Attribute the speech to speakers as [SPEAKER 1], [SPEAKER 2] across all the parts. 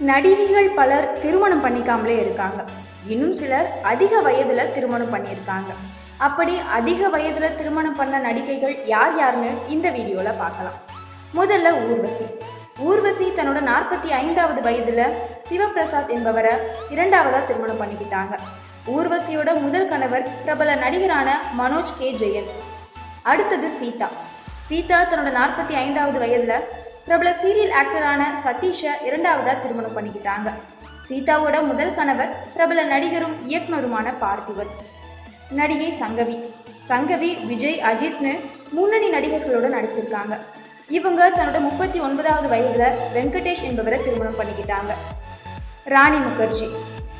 [SPEAKER 1] நடிகைகள் பலர் திருமணம் பண்ணிக்காமலே இருக்காங்க. இன்னும் சிலர் அதிக வயதுல திருமணம் பண்ணியிருக்காங்க. அப்படி அதிக வயதுல திருமணம் பண்ண நடிகைகள் யார் யாருன்னு இந்த வீடியோல பார்க்கலாம். முதல்ல ஊர்வசி. ஊர்வசி தன்னோட நாற்பத்தி ஐந்தாவது வயதுல சிவபிரசாத் என்பவரை இரண்டாவதா திருமணம் பண்ணிக்கிட்டாங்க. ஊர்வசியோட முதல் கணவர் பிரபல நடிகரான மனோஜ் கே. ஜெயன். அடுத்தது சீதா. சீதா தன்னோட நாற்பத்தி ஐந்தாவது வயதுல பிரபல சீரியல் ஆக்டரான சதீஷை இரண்டாவதா திருமணம் பண்ணிக்கிட்டாங்க. சீதாவோட முதல் கணவர் பிரபல நடிகரும் இயக்குனருமான பார்த்திபன். நடிகை சங்கவி. சங்கவி விஜய் அஜித்னு முன்னணி நடிகர்களோட நடிச்சிருக்காங்க. இவங்க தன்னோட முப்பத்தி ஒன்பதாவது வயதுல வெங்கடேஷ் என்பவரை திருமணம் பண்ணிக்கிட்டாங்க. ராணி முகர்ஜி.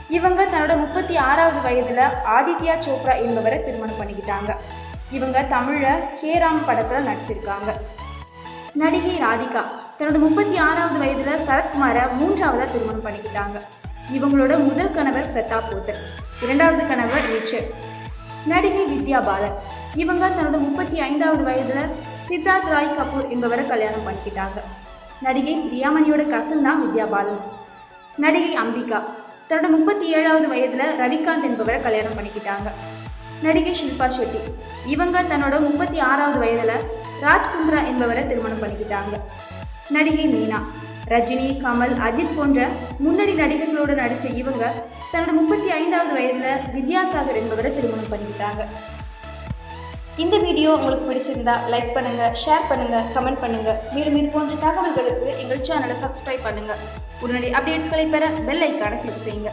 [SPEAKER 1] இவங்க தன்னோட முப்பத்தி ஆறாவது வயதுல ஆதித்யா சோப்ரா என்பவரை திருமணம் பண்ணிக்கிட்டாங்க. இவங்க தமிழ்ல ஹேராம் படத்துல நடிச்சிருக்காங்க. நடிகை ராதிகா தன்னோட முப்பத்தி ஆறாவது வயதுல சரத்குமாரை மூன்றாவதா திருமணம் பண்ணிக்கிட்டாங்க. இவங்களோட முதல் கணவர் பிரதாப் போத்தர் இரண்டாவது கணவர் ரிச்சர் நடிகை வித்யா பாலன் இவங்க தன்னோட முப்பத்தி ஐந்தாவது வயதுல சித்தார்த் ராய் கபூர் என்பவரை கல்யாணம் பண்ணிக்கிட்டாங்க. நடிகை பிரியாமணியோட கசன் தான் வித்யா பாலன். நடிகை அம்பிகா தன்னோட முப்பத்தி ஏழாவது வயதுல ரவிகாந்த் என்பவரை கல்யாணம் பண்ணிக்கிட்டாங்க. நடிகை ஷில்பா ஷெட்டி இவங்க தன்னோட முப்பத்தி ஆறாவது வயதுல ராஜ்குந்த்ரா என்பவரை திருமணம் பண்ணிக்கிட்டாங்க. நடிகை மீனா ரஜினி கமல் அஜித் போன்ற முன்னணி நடிகர்களோடு நடித்த இவங்க தன்னோட முப்பத்தி ஐந்தாவது வயதில் வித்யாசாகர் என்பவரை திருமணம் பண்ணிக்கிட்டாங்க. இந்த வீடியோ உங்களுக்கு பிடிச்சிருந்தா லைக் பண்ணுங்க ஷேர் பண்ணுங்க கமெண்ட் பண்ணுங்க. மேலும் இது போன்ற தகவல்களுக்கு எங்கள் சேனலை சப்ஸ்கிரைப் பண்ணுங்க. உடனடி அப்டேட்ஸ்களை பெற பெல் ஐக்கான கிளிக் செய்யுங்க.